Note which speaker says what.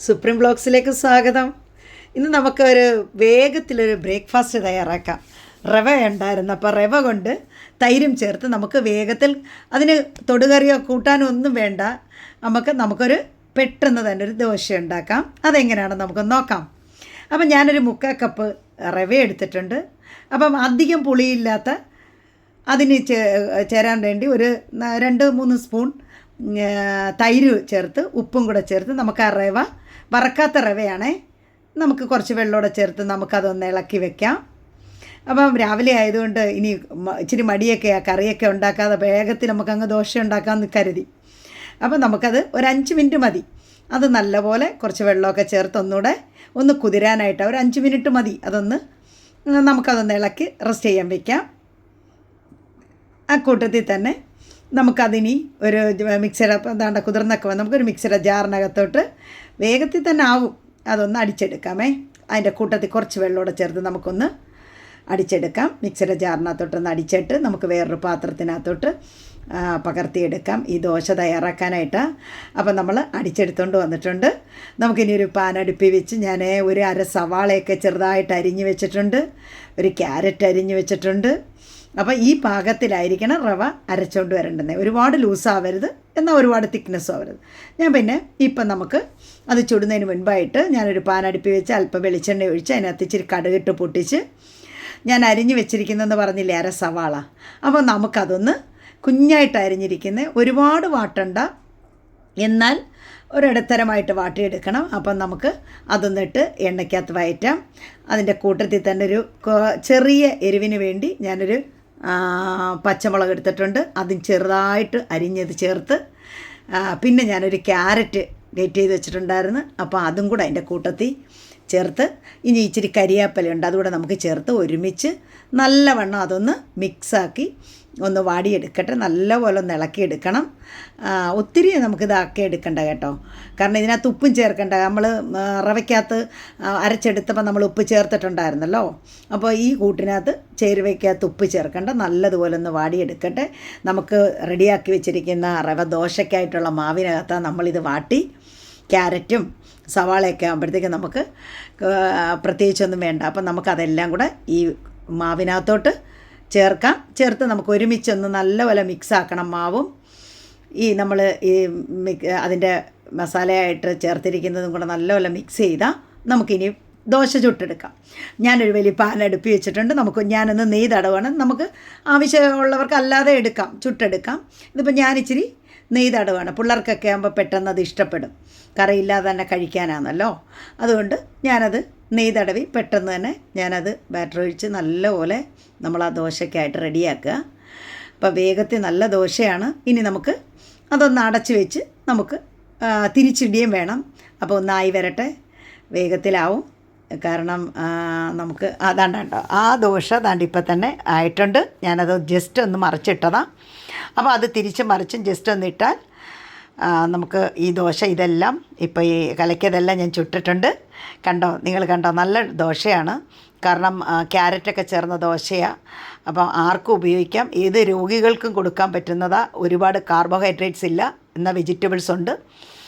Speaker 1: Supreme ബ്ലോഗ്സിലേക്ക് സ്വാഗതം. ഇന്ന് നമുക്കൊരു വേഗത്തിലൊരു ബ്രേക്ക്ഫാസ്റ്റ് തയ്യാറാക്കാം. റവ ഉണ്ടായിരുന്നു അപ്പോൾ റവ കൊണ്ട് തൈരും ചേർത്ത് നമുക്ക് വേഗത്തിൽ അതിന് തൊടുകറിയോ കൂട്ടാനോ ഒന്നും വേണ്ട. നമുക്ക് നമുക്കൊരു പെട്ടെന്ന് തന്നെ ഒരു ദോശ ഉണ്ടാക്കാം. അതെങ്ങനെയാണെന്ന് നമുക്ക് നോക്കാം. അപ്പം ഞാനൊരു മുക്കാൽ കപ്പ് റവ എടുത്തിട്ടുണ്ട്. അപ്പം അധികം പുളിയില്ലാത്ത അതിന് ചേരാൻ വേണ്ടി ഒരു രണ്ട് മൂന്ന് സ്പൂൺ തൈര് ചേർത്ത് ഉപ്പും കൂടെ ചേർത്ത് നമുക്ക് ആ റവ വറക്കാത്ത റവയാണേ. നമുക്ക് കുറച്ച് വെള്ളമൂടെ ചേർത്ത് നമുക്കതൊന്ന് ഇളക്കി വെക്കാം. അപ്പം രാവിലെ ആയതുകൊണ്ട് ഇനി ഇച്ചിരി മടിയൊക്കെ ആ കറിയൊക്കെ ഉണ്ടാക്കാതെ വേഗത്തിൽ നമുക്കങ്ങ് ദോശ ഉണ്ടാക്കാമെന്ന് കരുതി. അപ്പം നമുക്കത് ഒരു അഞ്ച് മിനിറ്റ് മതി. അത് നല്ലപോലെ കുറച്ച് വെള്ളമൊക്കെ ചേർത്ത് ഒന്നുകൂടെ ഒന്ന് കുതിരാനായിട്ട് ഒരു അഞ്ച് മിനിറ്റ് മതി. അതൊന്ന് നമുക്കതൊന്ന് ഇളക്കി റെസ്റ്റ് ചെയ്യാൻ വയ്ക്കാം ആ കൂട്ടത്തിൽ തന്നെ നമുക്കതിനി ഒരു മിക്സിയുടെ എന്താണ്ട് കുതിർന്നൊക്കെ വന്ന് നമുക്കൊരു മിക്സിയുടെ ജാറിനകത്തോട്ട് വേഗത്തിൽ തന്നെ ആവും. അതൊന്ന് അടിച്ചെടുക്കാമേ. അതിന്റെ കൂട്ടത്തിൽ കുറച്ച് വെള്ളമൂടെ ചേർത്ത് നമുക്കൊന്ന് അടിച്ചെടുക്കാം. മിക്സിയുടെ ജാറിനകത്തോട്ടൊന്ന് അടിച്ചിട്ട് നമുക്ക് വേറൊരു പാത്രത്തിനകത്തോട്ട് പകർത്തിയെടുക്കാം. ഈ ദോശ തയ്യാറാക്കാനായിട്ട്. അപ്പം നമ്മൾ അടിച്ചെടുത്തുകൊണ്ട് വന്നിട്ടുണ്ട്. നമുക്കിനി ഒരു പാൻ അടുപ്പി വെച്ച് ഞാൻ ഒരു അര സവാളയൊക്കെ ചെറുതായിട്ട് അരിഞ്ഞ് വെച്ചിട്ടുണ്ട്. ഒരു ക്യാരറ്റ് അരിഞ്ഞ് വെച്ചിട്ടുണ്ട്. അപ്പോൾ ഈ പാകത്തിലായിരിക്കണം റവ അരച്ചുകൊണ്ട് വരേണ്ടത് ഒരുപാട് ലൂസാവരുത് എന്നാൽ ഒരുപാട് തിക്നെസ്സും ആവരുത്. ഞാൻ പിന്നെ ഇപ്പം നമുക്ക് അത് ചുടുന്നതിന് മുൻപായിട്ട് ഞാനൊരു പാനടുപ്പി വെച്ച് അല്പം വെളിച്ചെണ്ണ ഒഴിച്ച് അതിനകത്ത് ഇച്ചിരി കടുകിട്ട് പൊട്ടിച്ച് ഞാൻ അരിഞ്ഞ് വെച്ചിരിക്കുന്നതെന്ന് പറഞ്ഞില്ലേ അര സവാള. അപ്പോൾ നമുക്കതൊന്ന് കുഞ്ഞായിട്ട് അരിഞ്ഞിരിക്കുന്ന ഒരുപാട് വാട്ടണ്ട. എന്നാൽ ഒരിടത്തരമായിട്ട് വാട്ടിയെടുക്കണം. അപ്പം നമുക്ക് അതൊന്നിട്ട് എണ്ണയ്ക്കകത്ത് വയറ്റാം. അതിന്റെ കൂട്ടത്തിൽ തന്നെ ഒരു ചെറിയ എരിവിന് വേണ്ടി ഞാനൊരു പച്ചമുളക് എടുത്തിട്ടുണ്ട്. അതും ചെറുതായിട്ട് അരിഞ്ഞത് ചേർത്ത് പിന്നെ ഞാനൊരു ക്യാരറ്റ് ഗ്രേറ്റ് ചെയ്ത് വെച്ചിട്ടുണ്ടായിരുന്നു. അപ്പോൾ അതും കൂടെ അതിന്റെ കൂട്ടത്തിൽ ചേർത്ത് ഇനി ഇച്ചിരി കരിയാപ്പലയുണ്ട്. അതുകൂടെ നമുക്ക് ചേർത്ത് ഒരുമിച്ച് നല്ലവണ്ണം അതൊന്ന് മിക്സാക്കി ഒന്ന് വാടിയെടുക്കട്ടെ. നല്ലപോലെ ഒന്ന് ഇളക്കിയെടുക്കണം. ഒത്തിരി നമുക്ക് ഇതാക്കി എടുക്കണ്ട കേട്ടോ. കാരണം ഇതിനകത്ത് ഉപ്പും ചേർക്കണ്ട. നമ്മൾ റവയ്ക്കകത്ത് അരച്ചെടുത്തപ്പോൾ നമ്മൾ ഉപ്പ് ചേർത്തിട്ടുണ്ടായിരുന്നല്ലോ. അപ്പോൾ ഈ കൂട്ടിനകത്ത് ചേരുവയ്ക്കകത്ത് ഉപ്പ് ചേർക്കണ്ട. നല്ലതുപോലെ ഒന്ന് വാടിയെടുക്കട്ടെ. നമുക്ക് റെഡിയാക്കി വെച്ചിരിക്കുന്ന റവ ദോശയ്ക്കായിട്ടുള്ള മാവിനകത്താണ് നമ്മളിത് വാട്ടി ക്യാരറ്റും സവാളയൊക്കെ ആകുമ്പോഴത്തേക്ക് നമുക്ക് പ്രത്യേകിച്ചൊന്നും വേണ്ട. അപ്പം നമുക്കതെല്ലാം കൂടെ ഈ മാവിനകത്തോട്ട് ചേർക്കാം. ചേർത്ത് നമുക്ക് ഒരുമിച്ചൊന്ന് നല്ലപോലെ പോലെ മിക്സാക്കണം മാവും. ഈ നമ്മൾ ഈ അതിന്റെ മസാലയായിട്ട് ചേർത്തിരിക്കുന്നതും കൂടെ നല്ലപോലെ മിക്സ് ചെയ്താൽ നമുക്കിനി ദോശ ചുട്ടെടുക്കാം. ഞാനൊരു വലിയ പാൻ അടുപ്പി വെച്ചിട്ടുണ്ട്. നമുക്ക് ഞാനൊന്ന് നെയ്തടവാണ് നമുക്ക് ആവശ്യമുള്ളവർക്ക് അല്ലാതെ എടുക്കാം. ചുട്ടെടുക്കാം. ഇതിപ്പോൾ ഞാനിച്ചിരി നെയ്തടവാണ് പിള്ളേർക്കൊക്കെ ആകുമ്പോൾ പെട്ടെന്ന് അത് ഇഷ്ടപ്പെടും. കറിയില്ലാതെ തന്നെ കഴിക്കാനാണല്ലോ. അതുകൊണ്ട് ഞാനത് നെയ്തടവി പെട്ടെന്ന് തന്നെ ഞാനത് ബാറ്റർ ഒഴിച്ച് നല്ലപോലെ നമ്മൾ ആ ദോശയ്ക്കായിട്ട് റെഡിയാക്കുക. അപ്പോൾ വേഗത്തിൽ നല്ല ദോശയാണ്. ഇനി നമുക്ക് അതൊന്ന് അടച്ച് വെച്ച് നമുക്ക് തിരിച്ചിടിയും വേണം. അപ്പോൾ ഒന്നായി വരട്ടെ. വേഗത്തിലാവും. കാരണം നമുക്ക് അതാണ്ട് കേട്ടോ ആ ദോശ ദാണ്ട് ഇപ്പം തന്നെ ആയിട്ടുണ്ട്. ഞാനത് ജസ്റ്റ് ഒന്ന് മറിച്ചിട്ടതാണ് അപ്പോൾ അത് തിരിച്ച് മറിച്ചും ജസ്റ്റ് ഒന്ന് ഇട്ടാൽ നമുക്ക് ഈ ദോശ ഇതെല്ലാം ഇപ്പോൾ ഈ കലക്കിയതെല്ലാം ഞാൻ ചുട്ടിട്ടുണ്ട്. കണ്ടോ നിങ്ങൾ കണ്ടോ നല്ല ദോശയാണ്. കാരണം ക്യാരറ്റൊക്കെ ചേർന്ന ദോശയാണ് അപ്പം ആർക്കും ഉപയോഗിക്കാം. ഏത് രോഗികൾക്കും കൊടുക്കാൻ പറ്റുന്നതാണ് ഒരുപാട് കാർബോഹൈഡ്രേറ്റ്സ് ഇല്ല. എന്ന വെജിറ്റബിൾസ് ഉണ്ട്.